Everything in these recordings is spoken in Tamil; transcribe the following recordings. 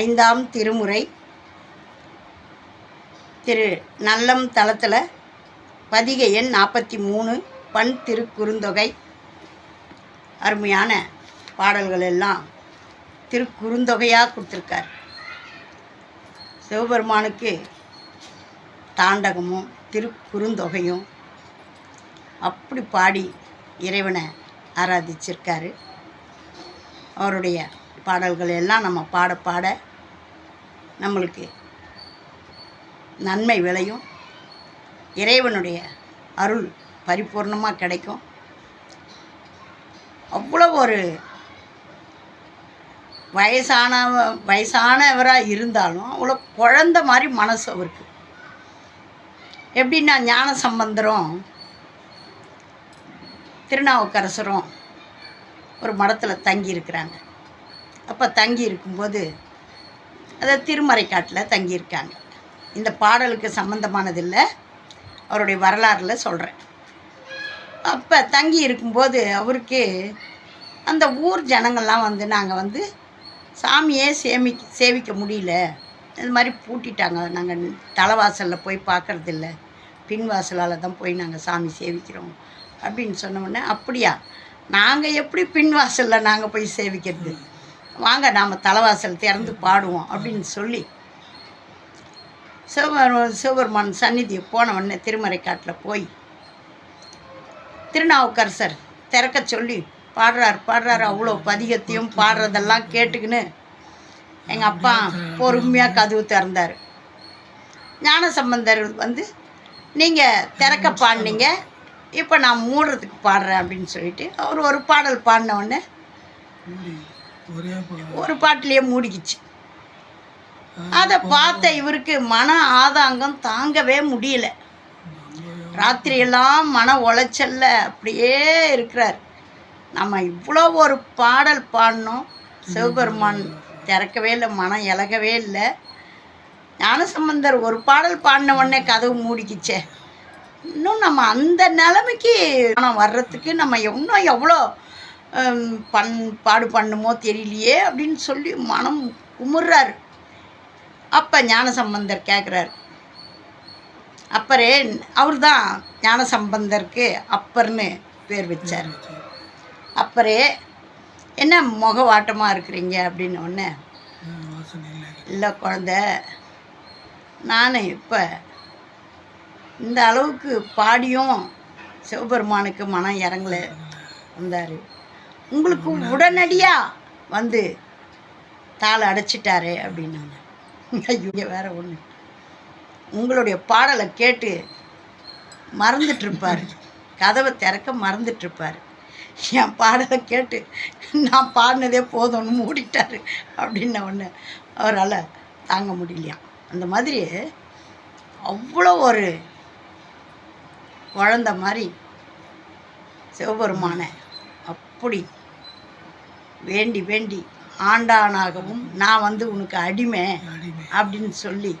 ஐந்தாம் திருமுறை. திரு நல்லம் தளத்தில் பதிகை எண் நாற்பத்தி மூணு பண் திருக்குறுந்தொகை. அருமையான பாடல்கள் எல்லாம் திருக்குறுந்தொகையாக கொடுத்துருக்கார். சிவபெருமானுக்கு தாண்டகமும் திருக்குறுந்தொகையும் அப்படி பாடி இறைவனை ஆராதிச்சிருக்காரு. அவருடைய பாடல்கள் எல்லாம் நம்ம பாட பாட நம்மளுக்கு நன்மை விளையும். இறைவனுடைய அருள் பரிபூர்ணமாக கிடைக்கும். அவ்வளோ ஒரு வயசான வயசானவராக இருந்தாலும் அவ்வளோ குழந்த மாதிரி மனசு அவருக்கு. எப்படின்னா ஞான சம்பந்தரும் திருநாவுக்கரசரும் ஒரு மடத்தில் தங்கி இருக்கிறாங்க அப்போ தங்கி இருக்கும்போது அதை திருமறைக்காட்டில் தங்கியிருக்காங்க இந்த பாடலுக்கு சம்மந்தமானதில்லை அவருடைய வரலாறில் சொல்கிறேன் அப்போ தங்கி இருக்கும்போது அவருக்கு அந்த ஊர் ஜனங்கள்லாம் வந்து நாங்கள் வந்து சாமியே சேமி சேவிக்க முடியல. இது மாதிரி பூட்டிட்டாங்க. நாங்கள் தலைவாசலில் போய் பார்க்குறதில்ல. பின்வாசலால் தான் போய் நாங்கள் சாமி சேவிக்கிறோம் அப்படின்னு சொன்ன உடனே அப்படியா? நாங்கள் எப்படி பின்வாசலில் நாங்கள் போய் சேவிக்கிறது? வாங்க நாம் தலைவாசல் திறந்து பாடுவோம் அப்படின்னு சொல்லி சிவபெரு சிவபெருமான் சந்நிதியை போன உடனே திருமறைக்காட்டில் போய் திருநாவுக்கரசர் திறக்க சொல்லி பாடுறார் பாடுறாரு. அவ்வளோ பதிகத்தையும் பாடுறதெல்லாம் கேட்டுக்கின்னு எங்கள் அப்பா பொறுமையாக கதவு திறந்தார். ஞானசம்பந்தர் வந்து நீங்கள் திறக்க பாடினீங்க இப்போ நான் மூடுறதுக்கு பாடுறேன் அப்படின்னு சொல்லிட்டு அவர் ஒரு பாடல் பாடின உடனே ஒரு பாட்டிலேயே மூடிக்கிச்சு. அதை பார்த்த இவருக்கு மன ஆதாங்கம் தாங்கவே முடியல. ராத்திரியெல்லாம் மன உளைச்சல்ல அப்படியே இருக்கிறார். நம்ம இவ்வளோ ஒரு பாடல் பாடினோம் சிவபெருமான் திறக்கவே இல்லை மனம் இலகவே இல்லை. ஞானசம்பந்தர் ஒரு பாடல் பாடின உடனே கதவு மூடிக்கிச்சே. இன்னும் நம்ம அந்த நிலைமைக்கு மனம் வர்றதுக்கு நம்ம இன்னும் எவ்வளோ பண் பாடு பண்ணுமோ தெரியலையே அப்படின்னு சொல்லி மனம் குமுறாரு. அப்போ ஞானசம்பந்தர் கேட்குறாரு அப்பரே அவர் தான் ஞானசம்பந்தருக்கு அப்பர்னு பேர் வச்சார். அப்பரே என்ன முகவாட்டமாக இருக்கிறீங்க அப்படின்னு ஒன்று இல்லை குழந்த நான் இப்போ இந்த அளவுக்கு பாடியும் சிவபெருமானுக்கு மனம் இறங்கலை வந்தார். உங்களுக்கு உடனடியாக வந்து தாளை அடைச்சிட்டாரு அப்படின்னாங்க. ஐயோ வேற ஒன்று உங்களுடைய பாடலை கேட்டு மறந்துட்டுருப்பார். கதவை திறக்க மறந்துட்டுருப்பார். என் பாடலை கேட்டு நான் பாடினதே போதும்னு மூடிட்டாரு அப்படின்ன ஒன்று அவரால் தாங்க முடியலையாம் அந்த மாதிரி அவ்வளோ ஒரு குழந்த மாதிரி சிவபெருமான அப்படி வேண்டி வேண்டி ஆண்டானாகவும் நான் வந்து உனக்கு அடிமை அப்படின்னு சொல்லி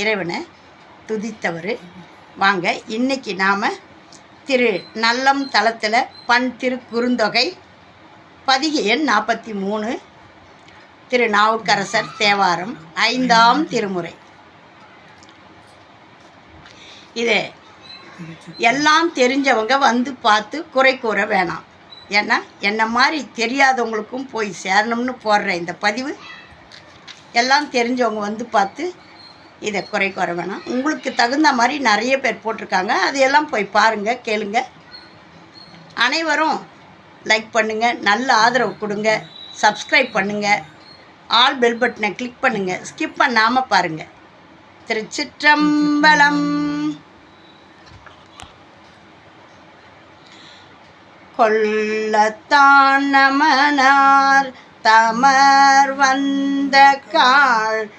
இறைவனை துதித்தவர். வாங்க இன்னைக்கு நாம் திரு நல்லம் தளத்தில் பண் திரு குறுந்தொகை பதிகை எண் நாற்பத்தி மூணு திரு நாவுக்கரசர் தேவாரம் ஐந்தாம் திருமுறை. இது எல்லாம் தெரிஞ்சவங்க வந்து பார்த்து குறை கூற வேணாம். ஏன்னா என்னை மாதிரி தெரியாதவங்களுக்கும் போய் சேரணும்னு போடுற இந்த பதிவு எல்லாம் தெரிஞ்சவங்க வந்து பார்த்து இதை குறை குறை வேணாம். உங்களுக்கு தகுந்த மாதிரி நிறைய பேர் போட்டிருக்காங்க. அதையெல்லாம் போய் பாருங்கள் கேளுங்க. அனைவரும் லைக் பண்ணுங்கள் நல்ல ஆதரவு கொடுங்க சப்ஸ்கிரைப் பண்ணுங்கள் ஆல் பெல் பட்டனை கிளிக் பண்ணுங்கள் ஸ்கிப் பண்ணாமல் பாருங்கள் திருச்சிற்றம்பலம்! கொள்ளத்தான் நமனார். தமர் வந்த காள்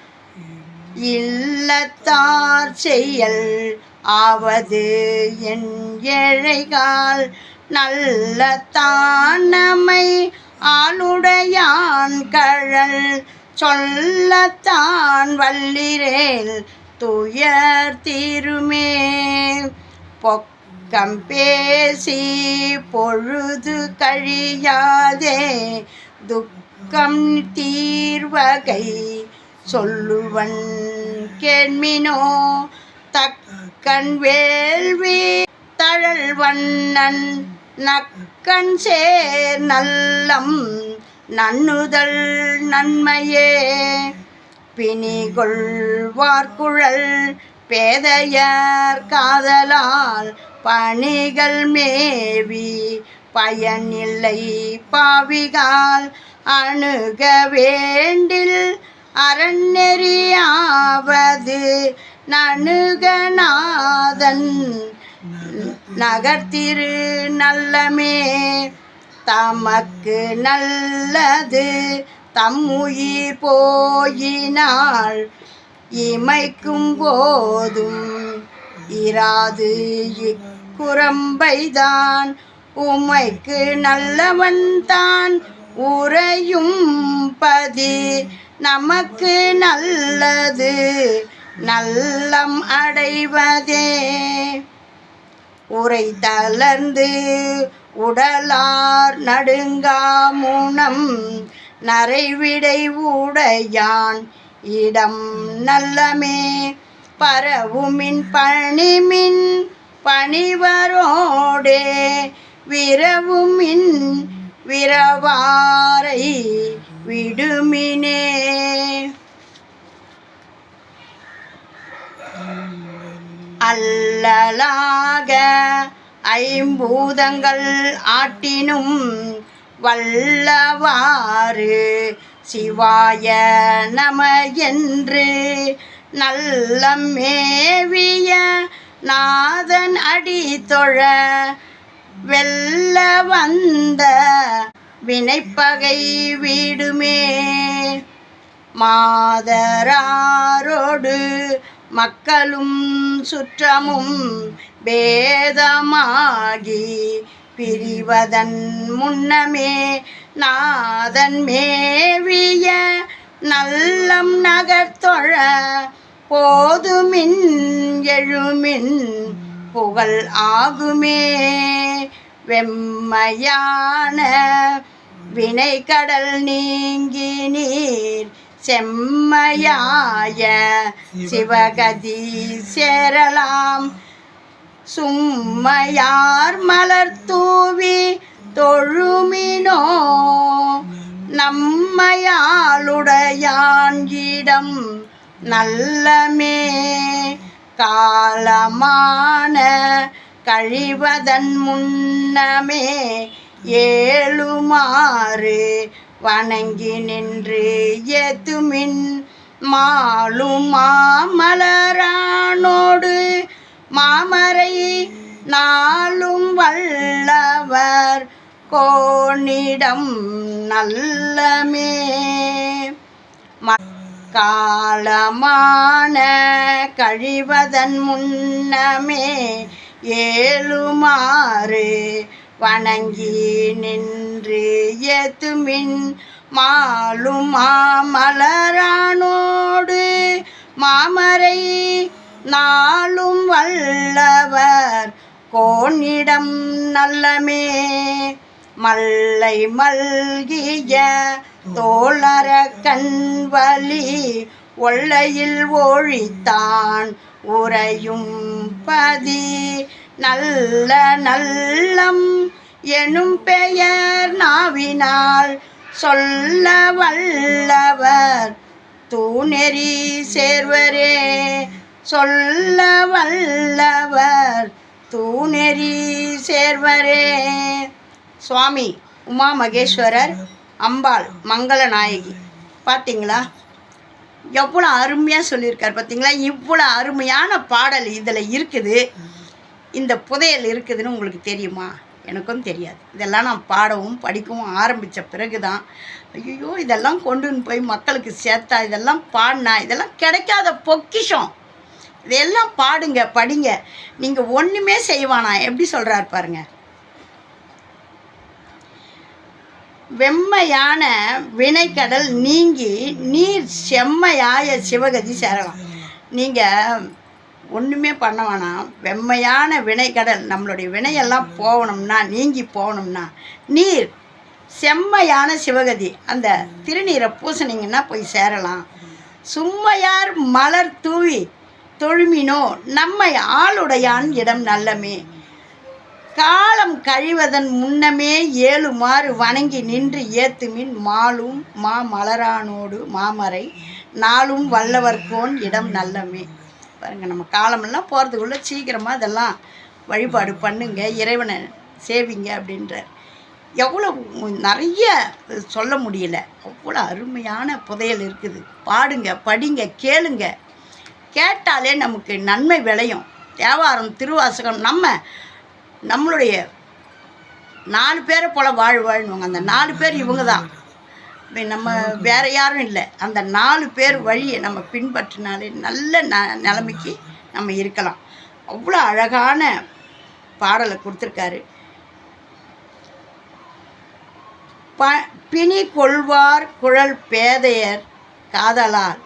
இல்லத்தார் செயல். ஆவது என் ஏழைகால் நல்ல தானமை ஆளுடையான் கழல். சொல்லத்தான் வல்லிரேல் துயர் தீருமே. பொக்கம் கம்பேசி பொழுது கழியாதே. துக்கம் தீர்வகை சொல்லுவன் கேள்மினோ தக்கன் வேள்வி தழல் வண்ணன் நக்கன் சேர் நல்லம் நன்னுதல் நன்மையே. பிணிகொள்வார்குழல் பேதையர் காதலால் பணிகள் மேவி பயனில்லை பாவிகால் அணுக வேண்டில் அரண்நெறியாவது நணுகநாதன் நகர்த்திரு நல்லமே தமக்கு நல்லது தம்முயிர் போயினால் இமைக்கும் போதும் இராது குரம்பைதான் உமைக்கு நல்லவன் தான். உறையும் பதி. நமக்கு நல்லது. நல்லம் அடைவதே. உரை தளர்ந்து உடலார் நடுங்காமுனம் நரைவிடை உடையான். இடம் நல்லமே. பரவுமின் பணிமின். பணிவரோடே விரவுமின் விரவாரை விடுமினே. அல்லலாக ஐம்பூதங்கள் ஆட்டினும் வல்லவாறு சிவாய நம என்று நல்லம் மேவிய நாதன் அடி தொழ வெல்ல வந்த வினைப்பகை வீடுமே. மாதராரோடு மக்களும் சுற்றமும் பேதமாகி பிரிவதன் முன்னமே நாதன் மேவிய நல்லம் நகர்த்தொழ போதுமின் எழுமின் புகழ் ஆகுமே. வெம்மையான வினை கடல் நீங்கி நீர் செம்மையாய சிவகதி சேரலாம் சும்மையார் மலர் தூவி தொழுமினோ நம்மையாளுடையான் இடம் நல்லமே. காலமான கழிவதன் முன்னமே ஏழுமாறு வணங்கி நின்று எதுமின் மாலும் மாமலரானோடு மாமரை நாளும் வல்லவர் கோணிடம் நல்லமே. காலமான கழிவதன் முன்னமே ஏழுமாறு வணங்கி நின்று ஏத்துமின் மாலும் மாமலரானோடு மாமரை நாளும் வல்லவர் கோணிடம் நல்லமே மல்லை மல்கிய தோழர கண்வலி ஒள்ளையில் ஒழித்தான் உறையும் பதி. நல்ல நல்லம் எனும் பெயர் நாவினால் சொல்ல வல்லவர். தூணெறி சேர்வரே சொல்ல வல்லவர். தூணெறி சேர்வரே. சுவாமி உமா மகேஸ்வரர் அம்பாள் மங்கள நாயகி. பார்த்தீங்களா எவ்வளோ அருமையாக சொல்லியிருக்கார் பார்த்தீங்களா இவ்வளோ அருமையான பாடல் இதில் இருக்குது. இந்த புதையல் இருக்குதுன்னு உங்களுக்கு தெரியுமா? எனக்கும் தெரியாது. இதெல்லாம் நான் பாடவும் படிக்கவும் ஆரம்பித்த பிறகு தான் ஐயோ இதெல்லாம் கொண்டு போய் மக்களுக்கு சேர்த்தா இதெல்லாம் பாடினா இதெல்லாம் கிடைக்காத பொக்கிஷம். இதெல்லாம் பாடுங்க படிங்க. நீங்கள் ஒன்றுமே செய்வானா? எப்படி சொல்கிறார் பாருங்கள் வெம்மையான வினைக்கடல் நீங்கி நீர் செம்மையாய சிவகதி சேரலாம். நீங்கள் ஒன்றுமே பண்ண வேணாம். வெம்மையான வினைக்கடல் நம்மளுடைய வினையெல்லாம் போகணும்னா நீங்கி போகணும்னா நீர் செம்மையான சிவகதி அந்த திருநீரை பூசினீங்கன்னா போய் சேரலாம். சும்மையார் மலர் தூவி தொழுமினோ நம்மை ஆளுடையான் இடம் நல்லமே. காலம் கழிவதன் முன்னமே ஏழுமாறு வணங்கி நின்று ஏத்துமின் மாலும் மா மலரானோடு மாமரை நாளும் வல்லவர்கோன் இடம் நல்லமே. பாருங்க நம்ம காலமெல்லாம் போகிறதுக்குள்ளே சீக்கிரமாக இதெல்லாம் வழிபாடு பண்ணுங்க இறைவனை சேவிங்க அப்படின்றார். எவ்வளோ நிறைய சொல்ல முடியல. அவ்வளோ அருமையான புதையல் இருக்குது. பாடுங்க படிங்க கேளுங்க. கேட்டாலே நமக்கு நன்மை விளையும். தேவாரம் திருவாசகம் நம்ம நம்மளுடைய நாலு பேரை போல் வாழ் வாழ்வாங்க அந்த நாலு பேர் இவங்க தான் நம்ம வேற யாரும் இல்லை. அந்த நாலு பேர் வழியை நம்ம பின்பற்றினாலே நல்ல ந நிலைமைக்கு நம்ம இருக்கலாம். அவ்வளோ அழகான பாடலை கொடுத்துருக்காரு. ப பிணி கொள்வார் குழல் பேதையர் காதலால்.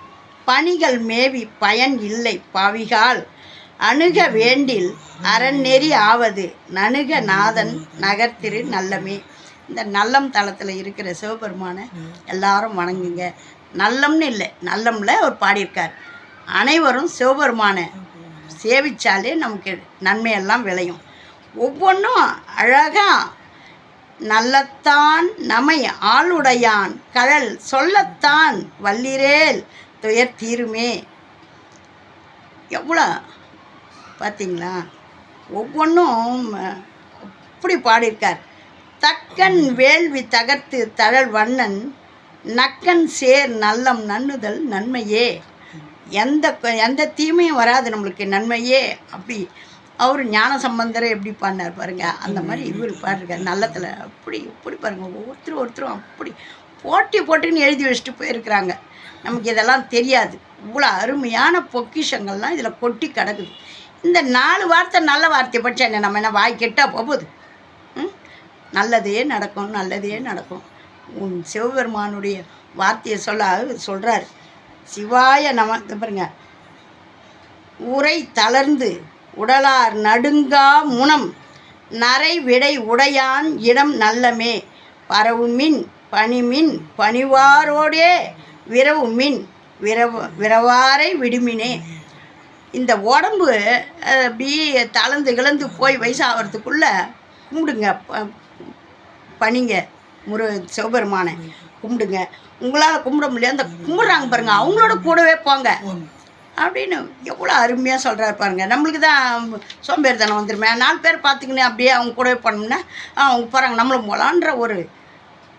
பணிகள் மேவி பயன் இல்லை பாவிகால். அணுக வேண்டில் அறநெறி ஆவது. நணுக நாதன் நகர்த்திரு நல்லமே. இந்த நல்லம் தளத்தில் இருக்கிற சிவபெருமானை எல்லாரும் வணங்குங்க. நல்லம்னு இல்லை நல்லம்ல அவர் பாடியிருக்கார். அனைவரும் சிவபெருமானை சேவிச்சாலே நமக்கு நன்மையெல்லாம் விளையும். ஒவ்வொன்றும் அழகாக நல்லத்தான் நமை ஆளுடையான். கழல் சொல்லத்தான் வல்லிரேல் துயர் தீருமே. எவ்வளோ பார்த்தீங்களா ஒவ்வொன்றும் அப்படி பாடியிருக்கார். தக்கன் வேள்வி தகர்த்து தழல் வண்ணன் நக்கன் சேர் நல்லம் நன்னுதல் நன்மையே. எந்த எந்த தீமையும் வராது நம்மளுக்கு நன்மையே. அப்படி அவர் ஞான சம்பந்தரை எப்படி பாடினார் பாருங்கள் அந்த மாதிரி இவர் பாடிருக்கார் நல்லத்தில். அப்படி இப்படி பாருங்க. ஒவ்வொருத்தரும் ஒருத்தரும் அப்படி போட்டி போட்டுன்னு எழுதி வச்சுட்டு போயிருக்கிறாங்க. நமக்கு இதெல்லாம் தெரியாது. இவ்வளோ அருமையான பொக்கிஷங்கள்லாம் இதில் கொட்டி கிடக்குது. இந்த நாலு வார்த்தை நல்ல வார்த்தையை பற்றி என்ன? நம்ம என்ன வாய் போகுது? ம்? நல்லதே நடக்கும் நல்லதே நடக்கும். உன் சிவபெருமானுடைய வார்த்தையை சொல்ல சொல்கிறார் சிவாய நம பாருங்க. உரை தளர்ந்து உடலார் நடுங்கா முனம் நரை விடை உடையான் இடம் நல்லமே. பரவு மின் பனிமின் பணிவாரோடே விரவுமின் விரவ விரவாரை விடுமினே. இந்த உடம்பு அப்படி அப்படியே தளர்ந்து கிளந்து போய் வயசாகிறதுக்குள்ளே கும்பிடுங்க. ப- பணிங்க முரு சிவபெருமானை கும்பிடுங்க. உங்களால் கும்பிட முடியாது. அந்த கும்பிட்றாங்க பாருங்கள் அவங்களோட கூடவே போங்க. அப்படின்னு எவ்வளோ அருமையாக சொல்கிறாரு பாருங்க. நம்மளுக்கு தான் சோம்பேறித்தனம் வந்துருமே. நாலு பேர் பார்த்துக்கின்னு அப்படியே அவங்க கூடவே போனோம்னா அவங்க போகிறாங்க நம்மளும் போகலான்ற ஒரு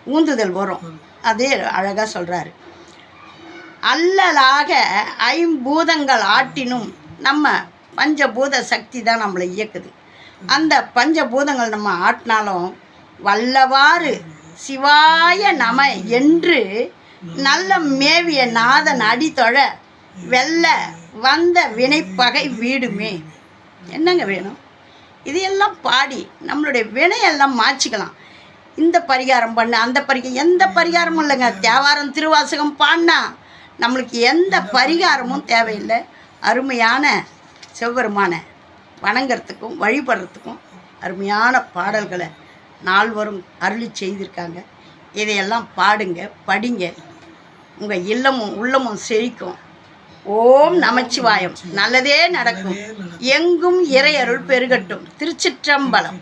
ஊந்துதல் வரும். அதே அழகாக சொல்கிறாரு அல்லலாக ஐம்பூதங்கள் ஆட்டினும் நம்ம பஞ்சபூத சக்தி தான் நம்மளை இயக்குது. அந்த பஞ்சபூதங்கள் நம்ம ஆட்டினாலும் வல்லவாறு சிவாய நம என்று நல்ல மேவிய நாதன் அடித்தொழ வெல்ல வந்த வினைப்பகை வீடுமே. என்னங்க வேணும்? இதையெல்லாம் பாடி நம்மளுடைய வினையெல்லாம் மாற்றிக்கலாம் இந்த பரிகாரம் பண்ண அந்த பரிகாரம் எந்த பரிகாரமும் இல்லைங்க. தேவாரம் திருவாசகம் பாடினா நம்மளுக்கு எந்த பரிகாரமும் தேவையில்லை. அருமையான சிவபெருமானை வணங்கிறதுக்கும் வழிபடுறதுக்கும் அருமையான பாடல்களை நால்வரும் அருளி செய்திருக்காங்க. இதையெல்லாம் பாடுங்க படிங்க. உங்கள் இல்லமும் உள்ளமும் செழிக்கும். ஓம் நமச்சிவாயம். நல்லதே நடக்கும். எங்கும் இறை அருள் பெருகட்டும். திருச்சிற்றம்பலம்.